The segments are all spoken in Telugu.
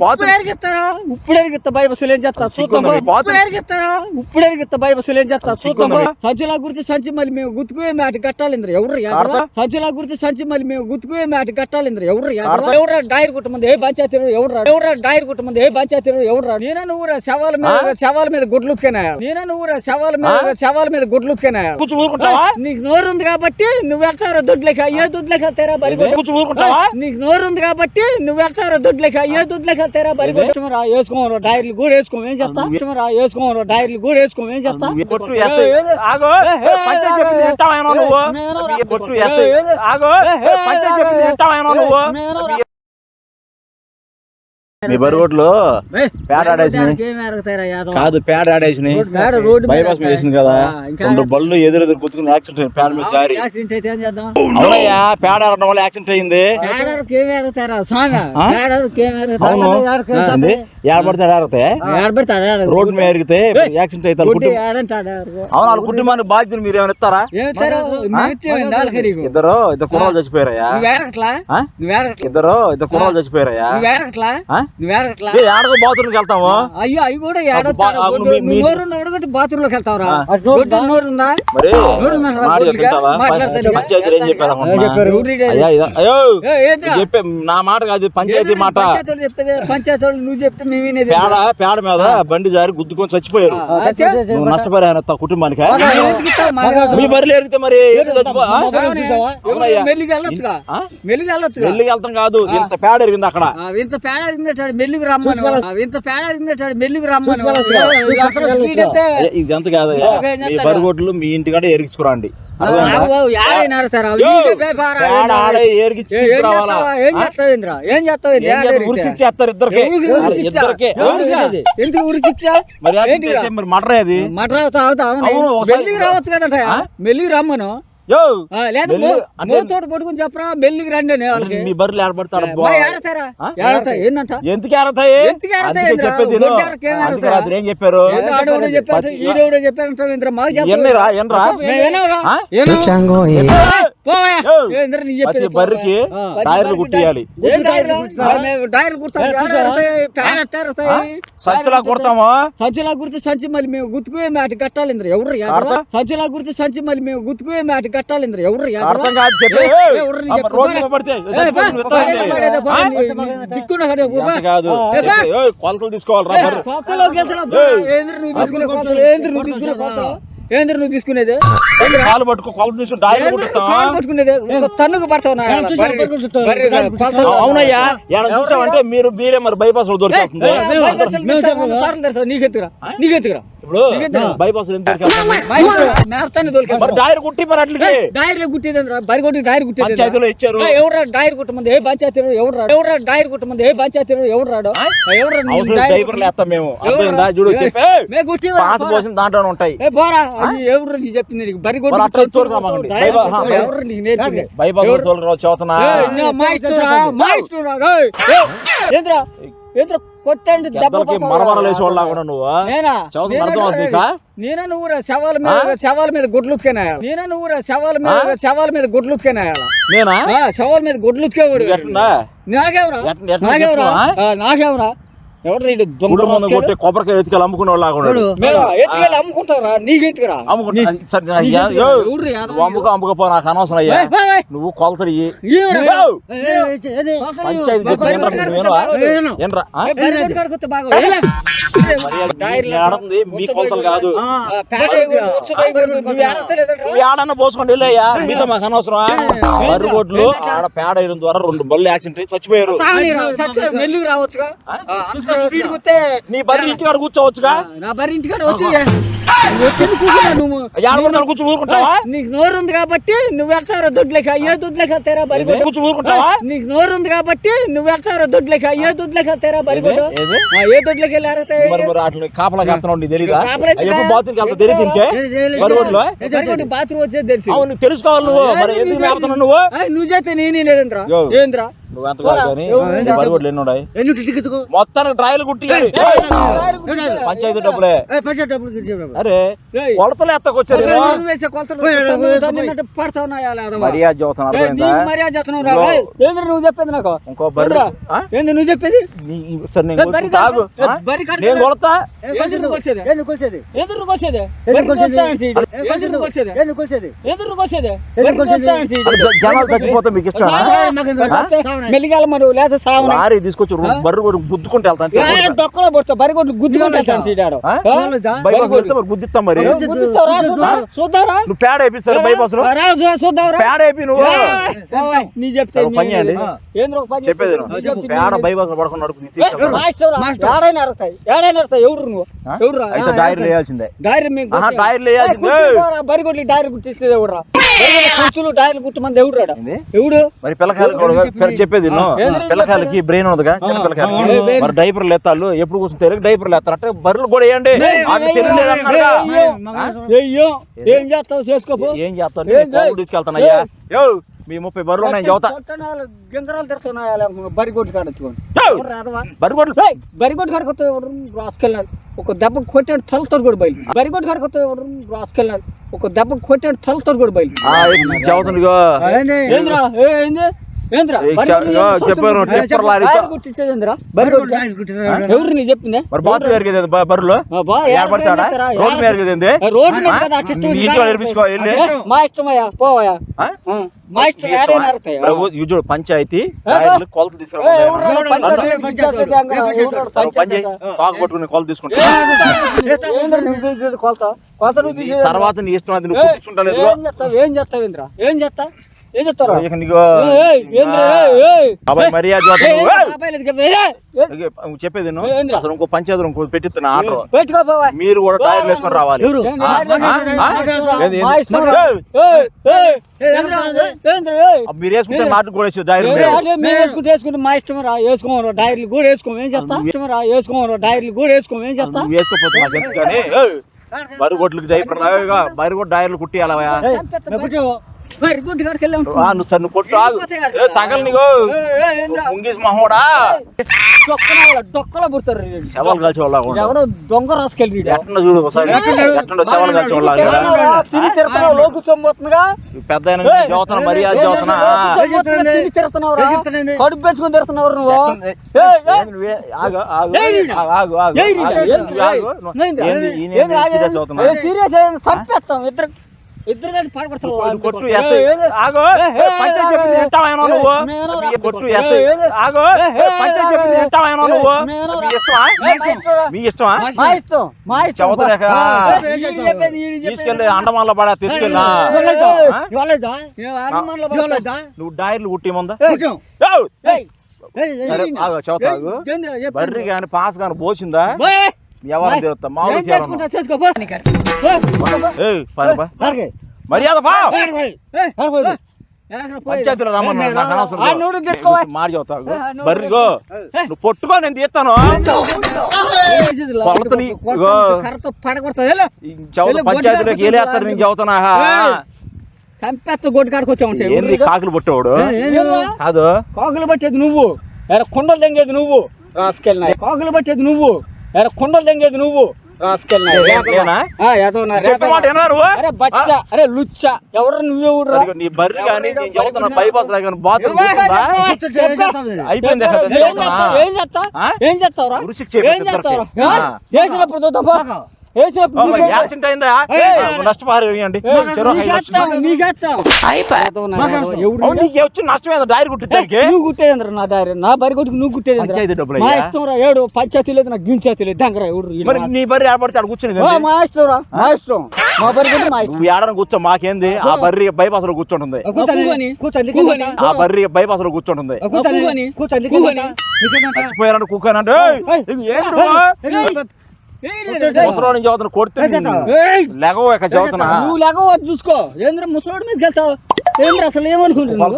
బాత్రూమ్ ఎరిగిస్తారా ఇప్పుడు ఎరిగిస్తా భయ బస్సులు ఏం చేస్తా చూద్దాం ఇప్పుడు ఎరిగిస్తారా ఇప్పుడు ఎరిగిస్తా భయ బస్సులు ఏం చేస్తా చూద్దాం? సంచిలా గురించి సంచి మళ్ళీ మేము గుర్తుకునే మాట కట్టాలింద్ర ఎవరు యాదవ? ఆడతా? సంచిలా గురించి సంచి మళ్ళీ మేము గుర్తుకునే మాట కట్టాలింద్ర ఎవరు యాదవ? ఆడతా? ఎవరు డైర్ కుటుంబం ఏ పంచాయతీ ఎవరు ఎవరు డైర్ కుటుంబం ఏ పంచాయతీ ఎవరు నేనే నువ్వు శవాల మీద శవాల మీద గుడ్లు ఉతికేనా? నేనే నువ్వు శవాల మీద శవాల మీద గుడ్లు ఉతికేనా? కూర్చో ఊరుకుంటావా? నీకు నోరు ఉంది కాబట్టి నువ్వు వెళ్తారా దొడ్లేక ఏ దొడ్లేక వెళ్తారా నీకు నోరు ఉంది కాబట్టి నువ్వు వెళ్తారా దొడ్లేక ఏ దొడ్లేక వెళ్తారా బరి రా వేసుకోమరా డైర్లు కూడా వేసుకోం ఏం చేస్తా? రా వేసుకోమరా డైర్లు కూడా వేసుకోం ఏం చేస్తా? కొట్టు ఎస్ఐ ఆగో. పంచాయతీ చెప్పింది వింటావా ఏమో నువ్వు? కొట్టు ఎస్ఐ ఆగో. పంచాయతీ చెప్పింది వింటావా ఏమో నువ్వు? మీ బరుగోట్లు పేడ ఆడేసినాయి. కాదు పేడ ఆడేసినాయి పేడ రోడ్డు మీద బైపాస్ మీద వేసింది కదా. రెండు బళ్ళు ఎదురు ఎదురు గుర్తుకుని యాక్సిడెంట్ అయింది పేడ మీద జారి. యాక్సిడెంట్ అయితే ఏం చేద్దాం? అవునయ్యా పేడ ఆడడం వల్ల యాక్సిడెంట్ అయింది? ఏడబడితే ఆడితే ఆడబడతాడు రోడ్డు మీద ఎరిగితే యాక్సిడెంట్ అయితే వాళ్ళ అవును కుటుంబానికి బాధ్యతలు మీరు ఏమైనా ఇస్తారా? ఇద్దరు ఇద్దరు కుర్రాలు చచ్చిపోయారయ్యా. ఇద్దరు ఇద్దరు కుర్రాలు చచ్చిపోయారయ్యా. బాత్రూమ్కి వెళ్తాము అయ్యో అవి కూడా నోరు బాత్రూమ్లోకి వెళ్తావురా. నోరు ఉందా? చెప్పే నా మాట కాదు పంచాయతీ మాట. పంచాయతీ వాళ్ళు చెప్పేది పంచాయతీ వాళ్ళు నువ్వు చెప్తే మేము పేడ పేడ మీద బండి జారి గుద్దుకొని చచ్చిపోయారు. నువ్వు నష్టపరిహారం కుటుంబానికి? మీ బరిలో ఎరిగితే మరి ఏంటి చచ్చిపో ఆ? అవునే. అవునయ్యా. మెల్లిగా వెళ్ళొచ్చుగా? ఆ? మెల్లిగా వెళ్ళొచ్చుగా? వెళ్ళి వెళ్తాం కాదు ఇంత పేడ ఎరిగింది అక్కడ. ఆ, ఇంత పేడ అరిగిందటాడు మెల్లికి రమ్మను. ఇంత పేడ మెల్లికి రమ్మను. చూసుకోవాలి. ఏ, అంతలో స్పీడ్ అయితే అయ్యా, ఇది అంత కాదు. మీ బరిగొడ్లు మీ ఇంటికాడ ఎరిగించుకురండి ఏ, చేస్తావా? ఎందుకు మరి మటర్ అది మటర్ మెల్లికి రావచ్చు కదట? మెల్లికి రమ్మను. యో! ఆ, లేదా మెల్లి- అంటే- తోట పట్టుకుని చెప్పరా రండి వాళ్ళకి మీ బర్రెలు ఎందుకు ఏరతాయి? చెప్పేది? రాత్రి ఏం చెప్పారు? ప్రతి బర్రెకి. టైర్లు కుట్టియాలి. కుడతాం. సంచలా కొడతాము? సంచిలా గుర్తు సంచి మళ్ళీ మేము గుర్తుకునే మాట కట్టాలి ఎవరు? సంచిలా గుర్తు సంచి మళ్ళీ మేము గుర్తుకునే మాట కట్టాలి ఇంద్ర ఎవరు? అర్థం కాదు చెప్పే ఏ, ఏ, ఎవరు నీ చెప్పు? రోడ్డు మీద పోరా. పడితే ఏ, బా, చచ్చిపోతుంది, విత్తనం పడేదో, ఏంటి? పడేదో, ఆ? పడేదో. నీ- నీ దిక్కున కడే, బా. అంత కాదు కొలతలు తీసుకోవాలి ఏంద్ర నువ్వు తీసుకునేది? కాలు పట్టుకో తీసుకుని డాయిలు పట్టుకునేది? తన్నుకు పడతావు. అవునయ్యా. ఏమైనా చూసావంటే మీరు మీరే మరి బైపాస్ ఏ, బైపాస్ ఇప్పుడు డైర్ కుట్టి మరి అట్లకి. బరి కొట్టి డైర్ పంచాయతీలో ఇచ్చారు. ఎవరా డైర్ కుట్టమంది? ఏ పంచాయతీ డైర్ కుట్టమంది? ఏ పంచాయతీ డ్రైవర్లు వేస్తాం మేము. అర్థమైందా? చూడు చెప్పే. మే గుట్టి పాస్ పోసిన దాంట్లోనే ఉంటాయి. ఏ అది ఎవరు నీకు చెప్తుంది నీకు బరి ఏంద్రా? ఏంద్రా? కొట్టండి వాళ్ళ కూడా నువ్వు నేనా? నువ్వు శవాల మీద శవాల మీద గుడ్లు ఉతికేనాయాలి నేనా నువ్వు శవాల మీద శవాల మీద గుడ్లు ఉతికేనాయాలి నేనా? శవాల మీద గుడ్లు ఉతికేవాడు. నువ్వు ఎట్టుందా? నాకేవరా నాకేవరా నాకేవరా ఎవరు? కొట్టే కొబ్బరికాయ ఎత్తుకెళ్ళి అమ్ముకునే వాళ్ళు ఎత్తుకెళ్ళి నీకు ఎత్తుకురా. నువ్వు అమ్ముకో అమ్ముకోపో నాకు అనవసరం అయ్యా పంచాయతీ ఆడుతుంది మీ కొలతలు కాదు ఏడన్నా పోసుకోండి వెళ్ళయ్యా మీతో మాకు అనవసరం బర్రు కొట్లు ఆడ పేడ వేయడం ద్వారా రెండు బళ్ళు యాక్సిడెంట్ అయ్యి చచ్చిపోయారు సావనీరా, స్పీడ్ నీ బర్రె ఇంటికాడ కూర్చోవచ్చుగా? నా బరి ఇంటికాడ వచ్చి నువ్వు వచ్చింది కూర్చున్నా నువ్వు ఏడబడి కూర్చో ఊరుకుంటావా? నీకు నోరు ఉంది కాబట్టి నువ్వు వెళ్తారా దొడ్లేక ఏ దొడ్లేక వెళ్తారా బరిగొడ్డు కూర్చో ఊరుకుంటావా? నీకు నోరు ఉంది కాబట్టి నువ్వు వెళ్తారా దొడ్లేక ఏ దొడ్లేక వెళ్తారా? ఆ, ఏ దొడ్లేకి వెళ్ళారా కాపలా కాస్తున్నావు నీకు. ఎప్పుడు బాత్రూమ్కి వెళ్తా తెలియదు దీనికే బాత్రూమ్ వచ్చేది తెలుసు. అవును తెలుసుకోవాలి నువ్వు. నువ్వు నువ్వు చేస్తే నేనే లేదంట్రా. యో. ఏంద్రా? నువ్వు కాదు కానీ ఎన్ని ఉన్నాయి టికెట్కు మొత్తానికి డ్రాయలు కుట్టి పంచాయతీ డబ్బులే. అరే. కొలతలు ఎత్తకొచ్చారు. మర్యాద ఏందిరా నువ్వు చెప్పేది నాకు ఇంకో? ఆ? ఏంది నువ్వు చెప్పేది నేను కొడతా ఏ ఏంది నువ్వు కొలిచేది? ఏంది కొలిచేది? ఎదురు కొలిచేది? ఎందుకు బర్రె కొలిచేది? కొలిచానంటే ఈడు. ఏ ఎదురు కొలిచేది? కొలిచేది? ఏంది కొలిచేది? ఎదురు కొలిచేది? ఎందుకు బర్రె కొలిచేది? కొలిచానంటే ఈడు. అరే, జ- జనాలు చచ్చిపోతే మీకు ఇష్టం మెల్లిగాల మరి లేదా సావని లారీ తీసుకొచ్చి బర్రె కొడుకు గుద్దుకుంటే వెళ్తాను డొక్కలో పడుతా బరి కొట్టు గుద్దుకుంటా వెళ్తాను సీడాడు? బైపాస్ వెళ్తే మరి గుద్దిస్తాం మరి. చూద్దాం? చూద్దారా నువ్వు పేడ వేపిస్తారు బైపాస్లో? రా, చూ- చూద్దాంరా పేడ వేపి నువ్వు. నీ చెప్తే పని. ఏంద్ర చెప్పేది పేడ బైపాస్లో పడుకుని నడుపు. మాస్టర్. ఏడైనా ఏడైనా ఎవరు నువ్వు? అయితే ఆ, డైరీ వేయాల్సిందే. మీకు వేయాల్సిందే. బరి మంది ఎవడు రాడా ఏంది? ఎవడు? మరి పిల్లకాయలు కూడా పిల్ల- చెప్పేది? పిల్లకాయలకి బ్రెయిన్ ఉందిగా చిన్న పిల్లకాయలకి. మరి డైపర్లు ఎత్తాలు ఎప్పుడు కూర్చొని తెలియక డైపర్లు ఎత్తారు అంటే బర్రెలు కూడా వేయండి. ఏ, చేస్తావు చేసుకోపో ఏం చేయి? తీసుకెళ్తానయ్యా మీ ముప్పై బర్రెలు ఉన్నాయి పట్టణాలు గింగరాలు తిడుతున్నాయి బరి కొట్టి కాడొచ్చుకోండి ఏయ్, బరిగొడ్డు కడకొత్త రాసుకెళ్ళాడు ఒక దెబ్బ కొట్టాడు తలతో కూడా బయలు బరిగొడ్డు కడకొత్త రాసుకెళ్ళాడు ఒక దెబ్బ కొట్టాడు తలతో కూడా బయలు చదువుతుందిగో? ఏంద్రా ఏంది చెప్పాను? Tipper lorry. ఎవరు నీ చెప్పిందే? మరి బాతు ఏర్పడతాడా? రోడ్డు మీద ఎరిగేది రోడ్డు మీద మీ ఇష్టమయ్యా పోవయ్యా. మా ఇష్టం చూడు పంచాయతీ కొలత తీసుకుంటా తర్వాత నీ ఇష్టం అది నువ్వు ఏం చేస్తావు? ఏం చేస్తావు ఇంద్ర? ఏం చేస్తా ఏం నీకు నువ్వు చెప్పేది? అసలు ఇంకో పంచాయతీ ఇంకో పెట్టిస్తున్న ఆర్డర్ పెట్టుకో బాబాయ్. మీరు కూడా టైర్లు వేసుకొని రావాలి మీరు వేసుకుంటే నాటు కూడా వేసి టైర్ ఏయ్, అదే మేము వేసుకుంటే వేసుకుంటే మా ఇష్టం రా వేసుకోమరా డైర్లు కూడా వేసుకోము ఏం చేస్తా ఇష్టం రా వేసుకోమరా డైర్లు కూడా వేసుకోము ఏం చేస్తా నువ్వు వేసుకోపోతే నాకు ఎందుకు కానీ ఏయ్! బరుగొడ్లకి డైపర్ బరుగొడ్డు డైర్లు కుట్టి అలా. మరి గుంటి కాడికి వెళ్ళాం. నువ్వు సార్ నువ్వు కొట్టు ఆగు. ఏ, తగలు నీకు ముంగీస్ మహోడా. డొక్కల డొక్కల పుడతారు వీళ్ళు. శవాలు కాల్చి వాళ్ళ ఎవడో దొంగ రాసుకెళ్ళి. ఎట్లా చూడు ఒకసారి? ఎట్లా శవాలు కాల్చి లోకు పెద్ద చదువుతున్నా మర్యాద చదువుతున్నా? కడుపు పెంచుకొని తిరుగుతున్నావు నువ్వు? ఏంది? చంపేస్తాం ఇద్దరు ఇద్దరు కలిసి కొట్టు, కొట్టు, ఆగు, పంచాయతీ చెప్పింది నువ్వు? ఆగు, పంచాయతీ చెప్పింది నువ్వు? మీ ఇష్టమా? మా ఇష్టం. మీ. తీసుకెళ్ళి అండమాన్లో పడా తీసుకెళ్ళా? నువ్వు డైర్లు కుట్టి ముందా? కుట్టాం. ఏయ్! ఏయ్, ఏయ్, ఏయ్, సరే ఈయన. ఆగు చదువుతా ఆగు ఏయ్, ఏందిరా, చెప్పు. బర్రి కానీ పాస్ కానీ పోసిందా? తీరుతా ఏం మామూలు చేసుకుంటా చేసుకో పో. ఏయ్ పని ఆడికి. మర్యాద పోయి? పంచాయతీలో రమ్మన్నా ఆ, నూడు బర్రిగో. నువ్వు పొట్టుకో నేను తీస్తాను పంచాయతీలోకి ఏలేస్తారు నేను ఏయ్, చంపేస్తా గొడ్డు కాడికి వచ్చా ఉంటాయి ఏంది కాకులు పుట్టేవాడు? కాదు కాకులు పట్టేది నువ్వు కొండలు తెంగేది నువ్వు రాసుకెళ్ళినా కాకులు పట్టేది నువ్వు కొండలు తెంగేది నువ్వు? అరే బచ్చ అరే లుచ్చ ఎవరు నీ బర్రి కానీ బైపాస్ బాత్రూమ్ ఏం చేస్తావు? ఏం చేస్తావు? ఏం ఏదో నా డైరీ నా బరి కొట్టుకు నువ్వు డబ్బులు మా? ఇష్టం రా ఏడు పంచాయతీ లేదు నాకు గించాయతీ లేదు దగ్గర మా- నీ బర్రి ఆడపడితే ఆడ కూర్చుని మా ఇష్టం రా మా ఇష్టం మా బరి మా ఇష్టం ఏడని కూర్చో మాకేంది ఆ బర్రి బైపాస్లో కూర్చుంటుంది. ఆ బర్రి బైపాస్లో కూర్చుంటుంది. నీకేందంట? పోయారంటే కుక్కనంటే ముసలోడు నుంచి చదువుతున్నా కొడితే లెగవ ఇక చదువుతున్నా? నువ్వు లేక చూసుకో. ఏంద్ర ముసలోడి మీదకి వెళ్తావు? ఏంద్ర అసలు ఏమనుకుంటున్నావు?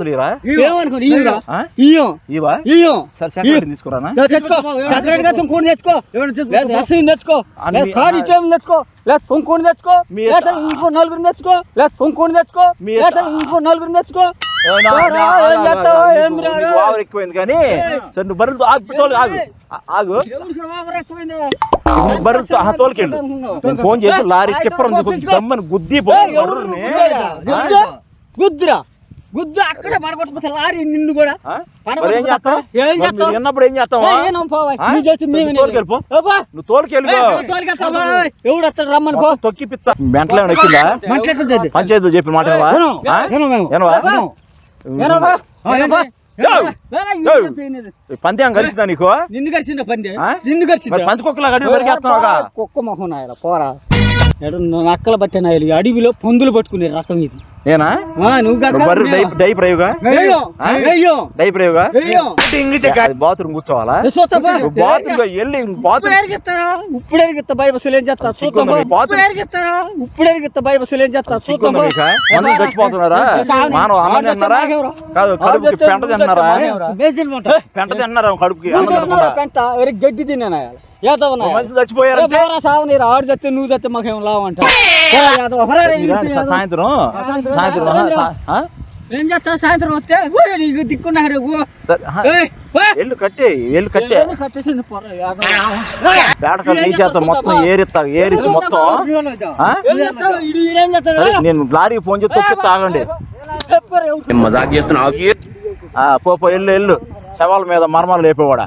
కారు ఇటేం తెచ్చుకో. లేదా తొంకొని తెచ్చుకో. లేదా ఇంకో నలుగురిని తెచ్చుకో. లేదా తొంకొని తెచ్చుకో. మీ లేదా ఇంకో నలుగురిని తెచ్చుకో. ఎక్కువైంది కానీ సరే నువ్వు బర్రెలు తో- ఆగు తోలు ఆగు. ఆ, తోలుకెళ్ళు. నేను ఫోన్ చేసి లారీ టిప్పర్ ఉంది కొంచెం దమ్మని గుద్ది. గుద్దేరా? గుద్దు? అక్కడే పడగొట్టకపోతే లారీ నిన్ను కూడా. ఏం చేస్తావు? ఏం చేస్తావు? మీరు విన్నప్పుడు ఏం చేస్తావా? నువ్వు చేసి సరే, మేమే తోలుకెళ్ళిపో. అబ్బా. నువ్వు తోలుకెళ్ళు ఏయ్, నువ్వు తోలుకెళ్తావా? ఎవడు వస్తాడు? రమ్మని పో. తొక్కి పిత్త మెంటలో అది. పంచాయతీ చెప్పిన మాట పంతేం కలిసిందా నీకు? నిన్ను గడిచిందా పంది? నిన్ను గడిచిందా పంచి కుక్కలా గడి పరిగెత్తున్నావుగా కుక్క మొహం పోరా. నక్కలు పట్టే నాయలు ఈ అడవిలో పందులు పట్టుకునే రకం ఇది. నేనా. బాత్రూమ్ కూర్చోవాలా? ఇప్పుడు ఎరిగిస్తా భయ బస్సులు ఏం చేస్తా? ఇప్పుడు ఎరిగిస్తారా ఇప్పుడు ఎరిగిస్తా భయ బస్సులు ఏం చేస్తా? చచ్చిపోతున్నారా? మానవ కాదు కడుపుకి పెంట తిన్నారా. పెంట తిన్నారా? కడుపుకి అన్నం తినకుండా పెంట ఎరి గడ్డి తిన్నా యాదవ్ మనుషులు చచ్చిపోయారంటే సావనీరు ఆడు చస్తే నువ్వు చస్తే మాకేం లావంట సాయంత్రం సాయంత్రం? ఏం చేస్తా సాయంత్రం వస్తే నీకు దిక్కున్నా రేపు. ఎల్లు కట్టే ఎల్లు కట్టే కట్టేసింది నీ చేత మొత్తం ఏరిస్తా ఏరిచ్చి మొత్తం చేస్తావు? నేను లారీకి ఫోన్ చేసి తొక్కి తాగండి? ఆ, పో పో ఎల్లు ఎల్లు శవాల మీద మర్మాలు లేపేవాడా